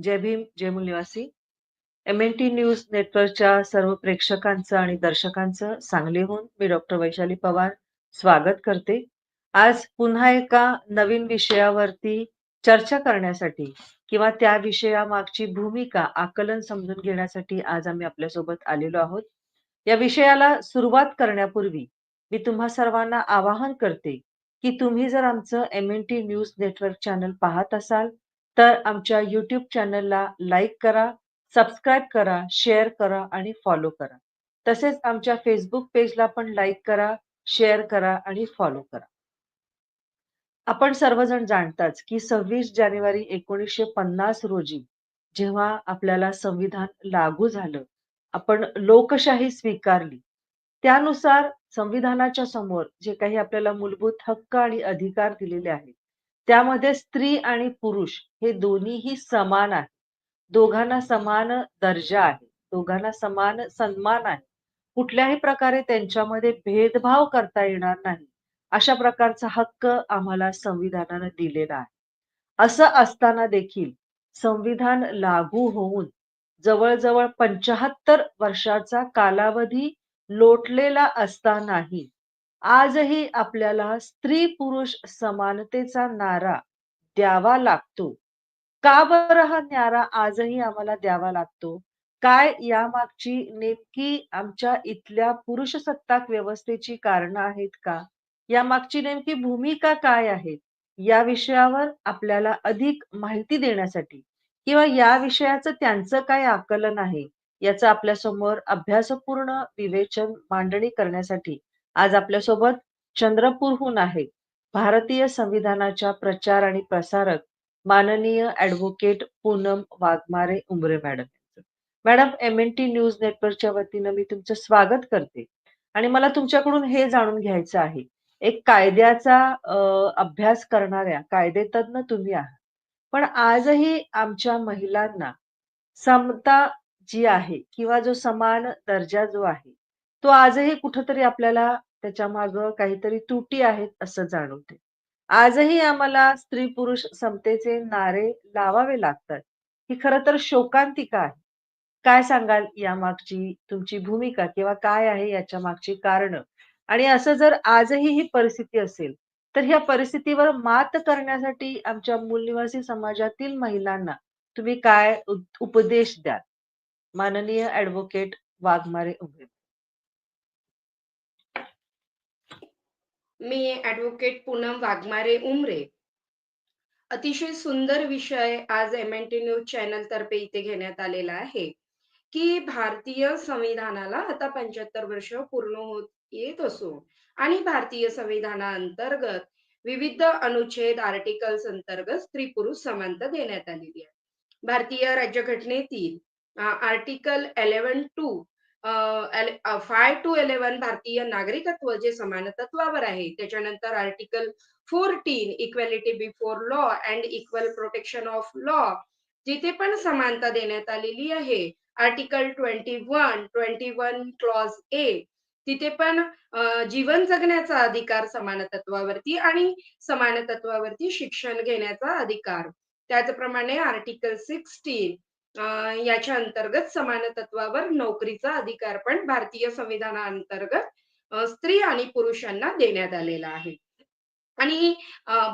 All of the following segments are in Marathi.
जय भीम जय मूल निवासी एम एन टी न्यूज नेटवर्कच्या सर्व प्रेक्षकांचं आणि दर्शकांचं सांगलीहून मी डॉक्टर वैशाली पवार स्वागत करते. आज पुन्हा एका नवीन विषयावरती चर्चा करण्यासाठी किंवा त्या विषयामागची भूमिका आकलन समजून घेण्यासाठी आज आम्ही आपल्यासोबत आलेलो आहोत. या विषयाला सुरुवात करण्यापूर्वी मी तुम्हा सर्वांना आवाहन करते की तुम्ही जर आमचं M N T news network channel पाहत असाल तर आमच्या यूट्यूब चॅनलला लाईक करा सबस्क्राईब करा शेअर करा आणि फॉलो करा. तसेच आमच्या फेसबुक पेजला पण लाईक करा शेअर करा आणि फॉलो करा. आपण सर्वजण जाणताच की सव्वीस जानेवारी एकोणीसशे पन्नास रोजी जेव्हा आपल्याला संविधान लागू झालं आपण लोकशाही स्वीकारली. त्यानुसार संविधानाच्या समोर जे काही आपल्याला मूलभूत हक्क आणि अधिकार दिलेले आहेत त्यामध्ये स्त्री आणि पुरुष हे दोन्हीही समान आहे दोघांना समान दर्जा आहे. दोघांना समान सन्मान आहे. कुठल्याही प्रकारे त्यांच्यामध्ये भेदभाव करता येणार नाही. अशा प्रकारचा हक्क आम्हाला संविधानानं दिलेला आहे. असं असताना देखील संविधान लागू होऊन जवळजवळ पंचाहत्तर वर्षाचा कालावधी लोटलेला असतानाही आजही आपल्याला स्त्री पुरुष समानतेचा नारा द्यावा लागतो. का बरं हा नारा आजही आम्हाला द्यावा लागतो? काय यामागची नेमकी आमच्या इथल्या पुरुष सत्ताक व्यवस्थेची कारणं आहेत का? यामागची नेमकी भूमिका काय आहे? या विषयावर आपल्याला अधिक माहिती देण्यासाठी किंवा या विषयाचं त्यांचं काय आकलन आहे? याचं आपल्यासमोर अभ्यासपूर्ण विवेचन मांडणी करण्यासाठी आज आपल्यासोबत चंद्रपूरहून आहे भारतीय संविधानाच्या प्रचार आणि प्रसारक माननीय advocate Poonam Waghmare Umare madam madam M N T news नेटवर्कच्या वतीनं मी तुमचं स्वागत करते. आणि मला तुमच्याकडून हे जाणून घ्यायचं आहे एक कायद्याचा अभ्यास करणाऱ्या कायदेतज्ञ तुम्ही आहात. पण आजही आमच्या महिलांना समता जी आहे किंवा जो समान दर्जा जो आहे तो आजही कुठंतरी आपल्याला त्याच्या माग काहीतरी तुटी आहेत असं जाणवते. आजही आम्हाला स्त्री पुरुष समतेचे नारे लावावे लागतात. ही खर तर शोकांतिका आहे. काय सांगाल या मागची तुमची भूमिका किंवा काय आहे याच्या मागची कारण? आणि असं जर आजही ही परिस्थिती असेल तर ह्या परिस्थितीवर मात करण्यासाठी आमच्या मूलनिवासी समाजातील महिलांना तुम्ही काय उपदेश द्याल? माननीय ऍडव्होकेट वाघमारे उभे. मी ऍडव्होकेट पूनम वाघमारे उमरे. अतिशय सुंदर विषय आज M N T news channel तर्फे इथे घेण्यात आलेला आहे. की भारतीय संविधानाला आता पंच्याहत्तर वर्ष पूर्ण होत येत असो आणि भारतीय संविधाना अंतर्गत विविध अनुच्छेद आर्टिकल्स अंतर्गत स्त्री पुरुष समानता देण्यात आलेली आहे. भारतीय राज्यघटनेतील article eleven to five to eleven भारतीय नागरिकत्व जे समानतत्वावर आहे त्याच्यानंतर article fourteen equality before law and equal protection of law जिथे पण समानता देण्यात आलेली आहे article twenty one twenty one clause A तिथे पण जीवन जगण्याचा अधिकार समानतत्वावरती आणि समानतत्वावरती शिक्षण घेण्याचा अधिकार. त्याचप्रमाणे आर्टिकल सिक्स्टीन याच्या अंतर्गत समान तत्वावर नोकरीचा अधिकार पण भारतीय संविधानाअंतर्गत स्त्री आणि पुरुषांना देण्यात आलेला आहे. आणि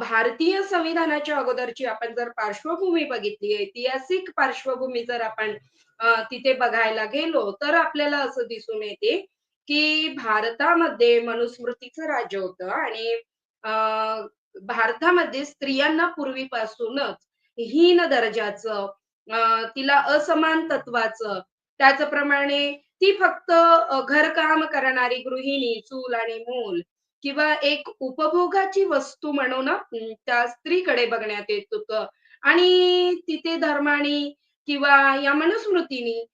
भारतीय संविधानाच्या अगोदरची आपण जर पार्श्वभूमी बघितली ऐतिहासिक पार्श्वभूमी जर आपण तिथे बघायला गेलो तर आपल्याला असं दिसून येते की भारतामध्ये मनुस्मृतीचं राज्य होतं आणि भारतामध्ये स्त्रियांना पूर्वीपासूनच हीन दर्जाचं तिला असमान तत्वाचं त्याचप्रमाणे ती फक्त घरकाम करणारी गृहिणी चूल आणि मूल किंवा एक उपभोगाची वस्तू म्हणून त्या स्त्रीकडे बघण्यात येत होतं. आणि तिथे धर्माने किंवा या मनुस्मृतीनी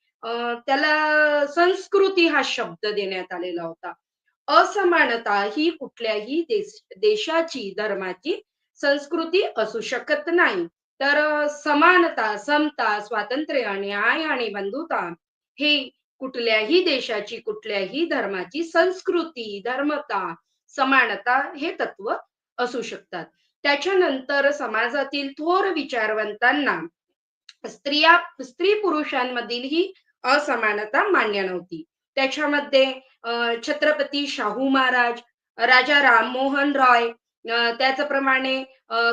त्याला संस्कृती हा शब्द देण्यात आलेला होता. असमानता ही कुठल्याही देश देशाची धर्माची संस्कृती असू शकत नाही. तर समानता समता स्वातंत्र्य न्याय आणि बंधुता हे कुठल्याही देशाची कुठल्याही धर्माची संस्कृती धर्मता समानता हे तत्व असू शकतात त्याच्यानंतर समाजातील थोर विचारवंतांना स्त्रिया स्त्री पुरुषांमधील ही असमानता मान्य नव्हती. त्याच्यामध्ये छत्रपती शाहू महाराज, राजा राममोहन रॉय, त्याचप्रमाणे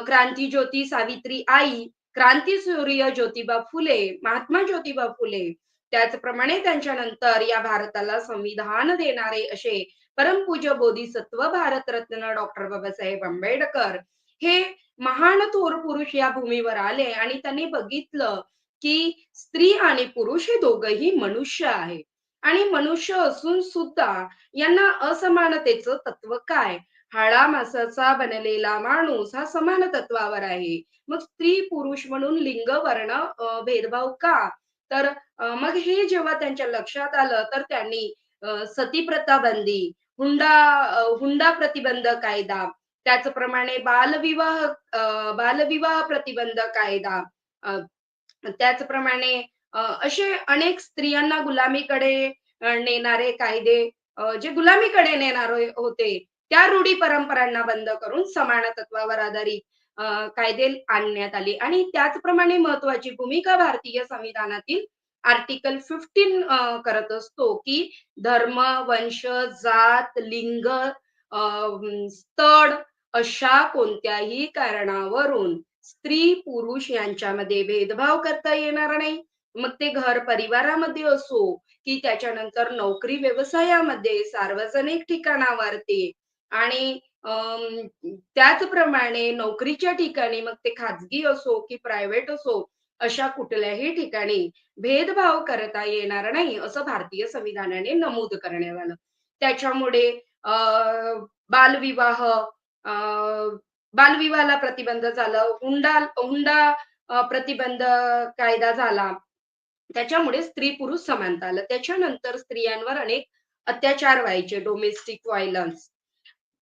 क्रांती ज्योती सावित्री आई, क्रांती सूर्य ज्योतिबा फुले, महात्मा ज्योतिबा फुले, त्याचप्रमाणे त्यांच्यानंतर या भारताला संविधान देणारे असे परमपूज्य बोधिसत्व भारतरत्न डॉक्टर बाबासाहेब आंबेडकर. हे महान थोर पुरुष या भूमीवर आले आणि त्यांनी बघितलं की स्त्री आणि पुरुष हे दोघही मनुष्य आहे. आणि मनुष्य असून सुद्धा यांना असमानतेचं तत्व काय? हाळा मासाचा बनलेला माणूस हा समान तत्वावर आहे. मग स्त्री पुरुष म्हणून लिंग वर्ण भेदभाव का? तर मग हे जेव्हा त्यांच्या लक्षात आलं तर त्यांनी सती सतीप्रथा बंदी हुंडा हुंडा प्रतिबंध कायदा त्याचप्रमाणे बालविवाह बालविवाह प्रतिबंध कायदा त्याचप्रमाणे असे अनेक स्त्रियांना गुलामीकडे नेणारे कायदे जे गुलामीकडे नेणारे होते. त्या रूढी परंपरांना बंद करून समान तत्वावर आधारित कायदे आणण्यात आले. आणि त्याचप्रमाणे महत्वाची भूमिका भारतीय संविधानातील आर्टिकल फिफ्टीन करत असतो की धर्म वंश जात लिंग स्थळ अशा कोणत्याही कारणावरून स्त्री पुरुष यांच्यामध्ये भेदभाव करता येणार नाही. मग ते घर परिवारामध्ये असो की त्याच्यानंतर नोकरी व्यवसायामध्ये सार्वजनिक ठिकाणावरती आणि त्याचप्रमाणे नोकरीच्या ठिकाणी मग ते खाजगी असो की प्रायव्हेट असो अशा कुठल्याही ठिकाणी भेदभाव करता येणार नाही असं भारतीय संविधानाने नमूद करण्यात आलं. त्याच्यामुळे अ, बालविवाह अ, बालविवाहाला प्रतिबंध झालं हुंडा हुंडा प्रतिबंध कायदा झाला. त्याच्यामुळे स्त्री पुरुष समानता आलं. त्याच्यानंतर स्त्रियांवर अनेक अत्याचार व्हायचे डोमेस्टिक व्हायलन्स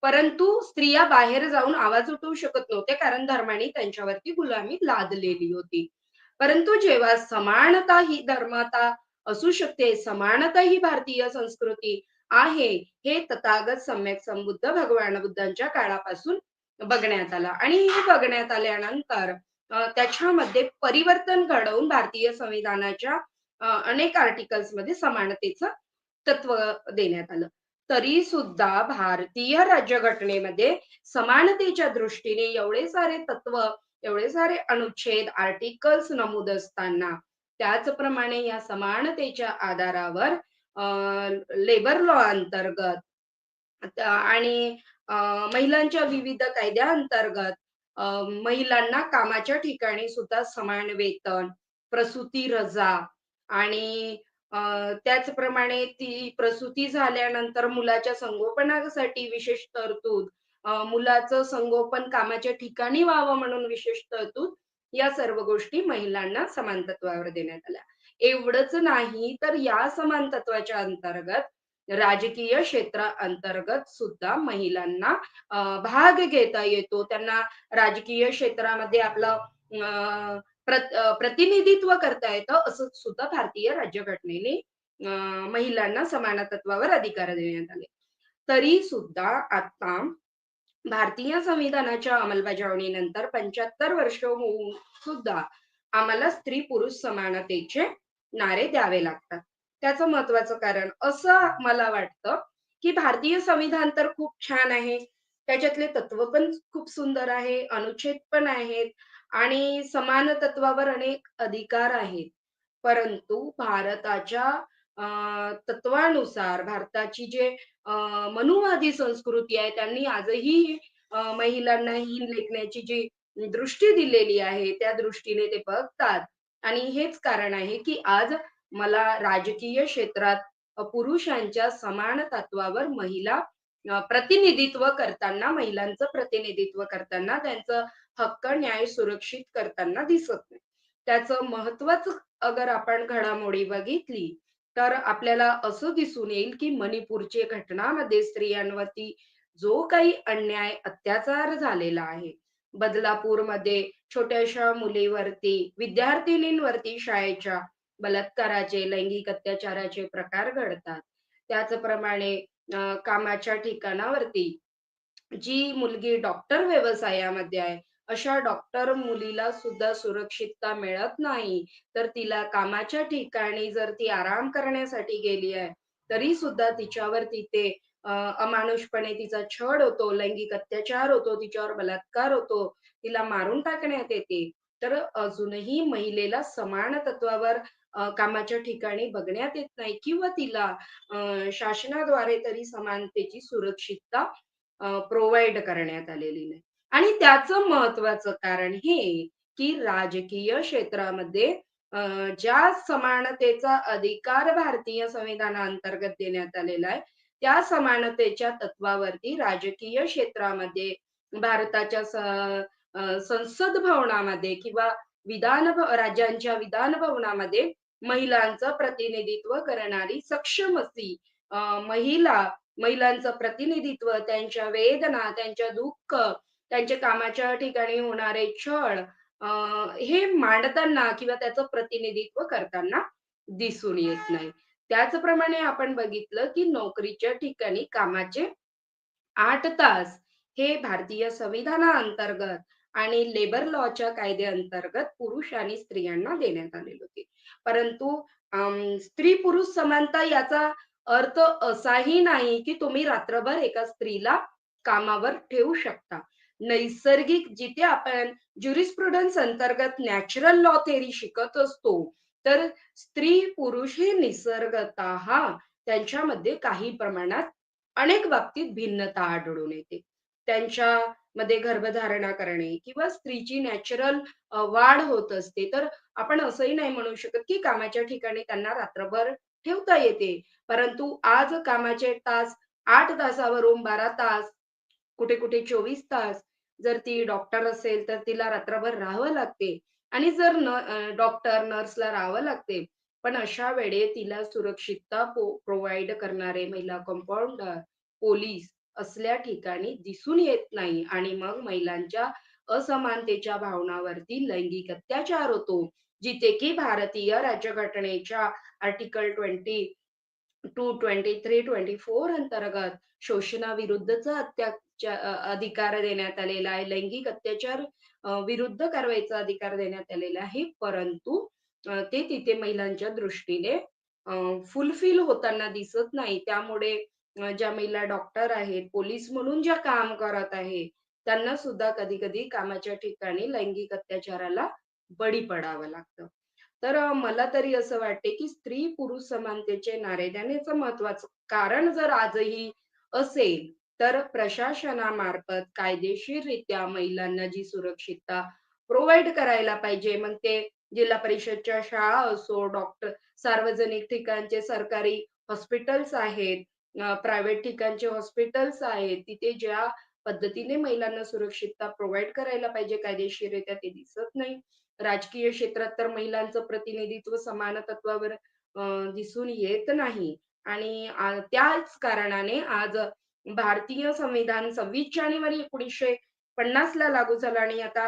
परंतु स्त्रिया बाहेर जाऊन आवाज उठवू शकत नव्हते कारण धर्माने त्यांच्यावरती गुलामी लादलेली होती. परंतु जेव्हा समानता ही धर्माता असू शकते समानता ही भारतीय संस्कृती आहे हे तथागत सम्यक संबुद्ध भगवान बुद्धांच्या काळापासून बघण्यात आलं. आणि हे बघण्यात आल्यानंतर त्याच्यामध्ये परिवर्तन घडवून भारतीय संविधानाच्या अनेक आर्टिकल्समध्ये समानतेचं तत्व देण्यात आलं. तरी सुद्धा भारतीय राज्यघटनेमध्ये समानतेच्या दृष्टीने एवढे सारे तत्व एवढे सारे अनुच्छेद आर्टिकल्स नमूद असताना त्याचप्रमाणे या समानतेच्या आधारावर लेबर लॉ अंतर्गत आणि महिलांच्या विविध कायद्या अंतर्गत महिलांना कामाच्या ठिकाणी सुद्धा समान वेतन, प्रसूती रजा आणि त्याचप्रमाणे ती प्रसूती झाल्यानंतर मुलाच्या संगोपनासाठी विशेष तरतूद, मुलाचं संगोपन कामाच्या ठिकाणी व्हावं म्हणून विशेष तरतूद, या सर्व गोष्टी महिलांना समान तत्वावर देण्यात आल्या. एवढंच नाही तर या समान तत्वाच्या अंतर्गत राजकीय क्षेत्राअंतर्गत सुद्धा महिलांना भाग घेता येतो. त्यांना राजकीय क्षेत्रामध्ये आपलं प्रतिनिधित्व करता येतं, असं सुद्धा भारतीय राज्यघटनेने महिलांना समान तत्वावर अधिकार देण्यात आले. तरी सुद्धा आता भारतीय संविधानाच्या अंमलबजावणीनंतर 75 वर्ष होऊन सुद्धा आम्हाला स्त्री-पुरुष समानतेचे नारे द्यावे लागतात. त्याचं महत्वाचं कारण असं मला वाटतं, की भारतीय संविधान तर खूप छान आहे. त्याच्यातले तत्व पण खूप सुंदर आहे, अनुच्छेद पण आहेत आणि समान तत्वावर अनेक अधिकार आहेत. परंतु भारताच्या तत्वानुसार भारताची जे मनुवादी संस्कृती आहे त्यांनी आजही महिलांना हीन लेखण्याची जी दृष्टी दिलेली आहे, त्या दृष्टीने ते बघतात आणि हेच कारण आहे, की आज मला राजकीय क्षेत्रात पुरुषांच्या समान तत्वावर महिला प्रतिनिधित्व करताना, महिलांचं प्रतिनिधित्व करताना, त्यांचं हक्क, न्याय सुरक्षित करताना दिसत नाही. त्याचं महत्वच अगर आपण घडामोडी बघितली, तर आपल्याला असं दिसून येईल, की मणिपूरची घटनामध्ये स्त्रियांवरती जो काही अन्याय, अत्याचार झालेला आहे. बदलापूरमध्ये छोट्याशा मुलीवरती, विद्यार्थिनींवरती शाळेच्या बलात्काराचे, लैंगिक अत्याचाराचे प्रकार घडतात. त्याचप्रमाणे कामाच्या ठिकाणावरती जी मुलगी डॉक्टर व्यवसायामध्ये आहे, अशा डॉक्टर मुलीला सुद्धा सुरक्षितता मिळत नाही. तर तिला कामाच्या ठिकाणी जर ती आराम करण्यासाठी गेली आहे, तरी सुद्धा तिच्यावर तिथे अमानुषपणे तिचा छळ होतो, लैंगिक अत्याचार होतो, तिच्यावर बलात्कार होतो, तिला मारून टाकण्यात येते. तर अजूनही महिलेला समान तत्वावर कामाच्या ठिकाणी बघण्यात येत नाही किंवा तिला शासनाद्वारे तरी समानतेची सुरक्षितता प्रोव्हाइड करण्यात आलेली नाही. आणि त्याचं महत्त्वाचं कारण हे, की राजकीय क्षेत्रामध्ये ज्या समानतेचा अधिकार भारतीय संविधानाअंतर्गत देण्यात आलेला आहे, त्या समानतेच्या तत्वावरती राजकीय क्षेत्रामध्ये भारताच्या संसद भवनामध्ये किंवा विधान राज्यांच्या विधान भवनामध्ये महिलांचं प्रतिनिधित्व करणारी सक्षम अशी महिला, महिलांचं प्रतिनिधित्व, त्यांच्या वेदना, त्यांच्या दुःख, त्यांच्या कामाच्या ठिकाणी होणारे छळ हे मांडताना किंवा त्याचं प्रतिनिधित्व करताना दिसून येत नाही. त्याचप्रमाणे आपण बघितलं, की नोकरीच्या ठिकाणी कामाचे आठ तास हे भारतीय संविधानाअंतर्गत आणि लेबर लॉच्या कायद्याअंतर्गत पुरुष आणि स्त्रियांना देण्यात आलेले होते. परंतु अं, स्त्री-पुरुष समानता याचा अर्थ असाही नाही, की तुम्ही रात्रभर एका स्त्रीला कामावर ठेवू शकता. नैसर्गिक जिथे आपण ज्युरिस्प्रुडन्स अंतर्गत नॅचरल लॉ थेरी शिकत असतो, तर स्त्री-पुरुष हे निसर्गत त्यांच्यामध्ये काही प्रमाणात अनेक बाबतीत भिन्नता आढळून येते. त्यांच्यामध्ये गर्भधारणा करणे किंवा स्त्रीची नॅचरल वाढ होत असते. तर आपण असंही नाही म्हणू शकत, की कामाच्या ठिकाणी त्यांना रात्रभर ठेवता येते. परंतु आज कामाचे तास आठ तासावरून 12 तास, कुठे-कुठे 24 तास. जर ती डॉक्टर असेल, तर तिला रात्रभर राहावं लागते आणि जर न डॉक्टर, नर्सला राहावं लागते. पण अशा वेळे तिला सुरक्षितता पो करणारे महिला कंपाऊंडर पोलीस असल्या ठिकाणी दिसून येत नाही आणि मग महिलांच्या असमानतेच्या भावनावरती लैंगिक अत्याचार होतो. जिथे की भारतीय राज्यघटनेच्या आर्टिकल ट्वेंटी 22, 23, 24 अंतर्गत शोषणाविरुद्धचा अत्याचार अधिकार देण्यात आलेला आहे. लैंगिक अत्याचार विरुद्ध कारवाईचा अधिकार देण्यात आलेला आहे. परंतु ते तिथे महिलांच्या दृष्टीने फुलफिल होताना दिसत नाही. त्यामुळे ज्या महिला डॉक्टर आहेत, पोलीस म्हणून ज्या काम करत आहे त्यांना सुद्धा कधी-कधी कामाच्या ठिकाणी लैंगिक अत्याचाराला बळी पडावं लागतं. तर मला तरी असं वाटते, की स्त्री-पुरुष समानतेचे नारे देण्याचं महत्त्वाचं कारण जर आजही असेल, तर प्रशासनामार्फत कायदेशीररित्या महिलांना जी सुरक्षितता प्रोव्हाइड करायला पाहिजे. मग ते जिल्हा परिषदच्या शाळा असो, डॉक्टर सार्वजनिक ठिकाणचे सरकारी हॉस्पिटल्स आहेत, प्रायव्हेट ठिकाणचे हॉस्पिटल्स आहेत. तिथे ज्या पद्धतीने महिलांना सुरक्षितता प्रोव्हाइड करायला पाहिजे कायदेशीररित्या ते दिसत नाही. राजकीय क्षेत्रात तर महिलांचं प्रतिनिधित्व समान तत्वावर दिसून येत नाही आणि त्याच कारणाने आज भारतीय संविधान 26 जानेवारी 1950 ला लागू झालं आणि आता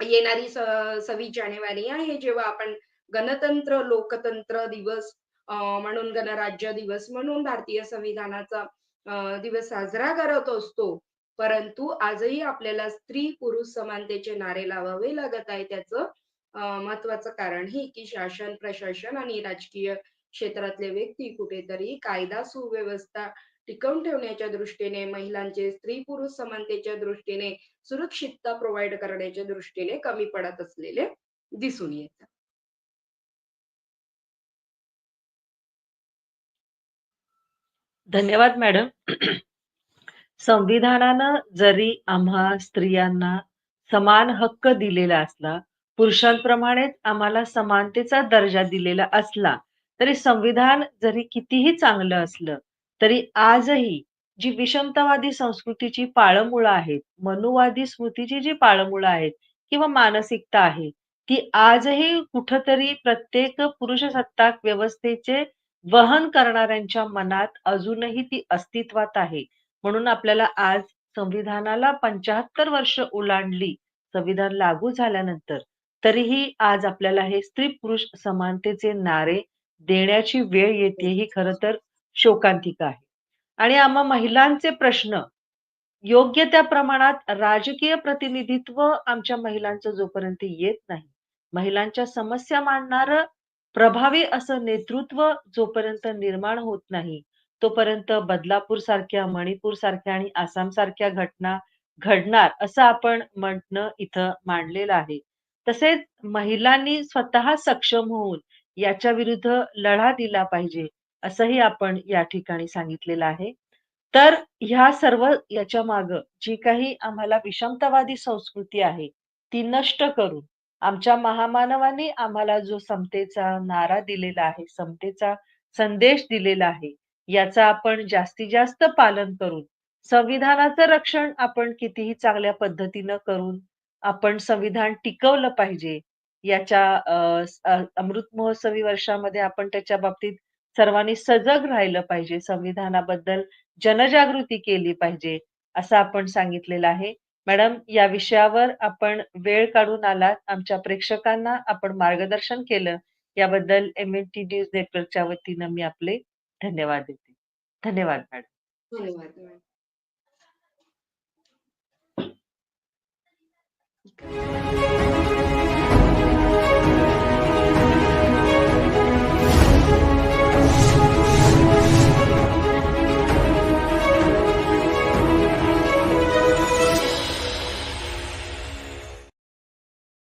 येणारी सव्वीस जानेवारी आहे जेव्हा आपण गणतंत्र, लोकतंत्र दिवस म्हणून गणराज्य दिवस म्हणून भारतीय संविधानाचा दिवस साजरा करत असतो. परंतु आजही आपल्याला स्त्री-पुरुष समानतेचे नारे लावावे लागत आहे. त्याचं महत्वाचं महत्त्वाचं कारण हे की शासन, प्रशासन आणि राजकीय क्षेत्रातले व्यक्ती कुठेतरी कायदा सुव्यवस्था टिकवून ठेवण्याच्या दृष्टीने, महिलांचे स्त्री-पुरुष समानतेच्या दृष्टीने, सुरक्षितता प्रोव्हाइड करण्याच्या दृष्टीने कमी पडत असलेले दिसून येतात. धन्यवाद मॅडम. संविधानानं जरी आम्हा स्त्रियांना समान हक्क दिलेला असला, पुरुषांप्रमाणेच आम्हाला समानतेचा दर्जा दिलेला असला, तरी संविधान जरी कितीही चांगलं असलं, तरी आजही जी विषमतावादी संस्कृतीची पाळंमुळं आहेत, मनुवादी स्मृतीची जी पाळमुळं आहेत किंवा मानसिकता आहे, ती आजही कुठंतरी प्रत्येक पुरुषसत्ताक व्यवस्थेचे वहन करणाऱ्यांच्या मनात अजूनही ती अस्तित्वात आहे. म्हणून आपल्याला आज संविधानाला 75 वर्ष ओलांडली, संविधान लागू झाल्यानंतर, तरीही आज आपल्याला हे स्त्री-पुरुष समानतेचे नारे देण्याची वेळ येते ही खर तर शोकांतिका आहे. आणि आम्हा महिलांचे प्रश्न योग्य त्या प्रमाणात राजकीय प्रतिनिधित्व आमच्या महिलांचं जोपर्यंत येत नाही, महिलांच्या समस्या मांडणार प्रभावी असं नेतृत्व जोपर्यंत निर्माण होत नाही, तोपर्यंत बदलापूर सारख्या, मणिपूर सारख्या आणि आसाम सारख्या घटना घडणार असं आपण म्हणणं इथं मांडलेलं आहे. तसेच महिलांनी स्वतः सक्षम होऊन याच्या विरुद्ध लढा दिला पाहिजे, असंही आपण या ठिकाणी सांगितलेलं आहे. तर ह्या सर्व याच्या मागं जी काही आम्हाला विषमतावादी संस्कृती आहे, ती नष्ट करून आमच्या महामानवांनी आम्हाला जो समतेचा नारा दिलेला आहे, समतेचा संदेश दिलेला आहे, याचा आपण जास्तीत जास्त पालन करून संविधानाचं रक्षण आपण कितीही चांगल्या पद्धतीनं करून आपण संविधान टिकवलं पाहिजे. याच्या अमृत महोत्सवी वर्षामध्ये आपण त्याच्या बाबतीत सर्वांनी सजग राहिलं पाहिजे. संविधानाबद्दल जनजागृती केली पाहिजे, असं आपण सांगितलेलं आहे. मॅडम, या विषयावर आपण वेळ काढून आलात. आमच्या प्रेक्षकांना आपण मार्गदर्शन केलं, याबद्दल एम-एन-टी न्यूज नेटवर्कच्या वतीनं मी आपले धन्यवाद देते. धन्यवाद मॅडम. धन्यवाद मॅडम.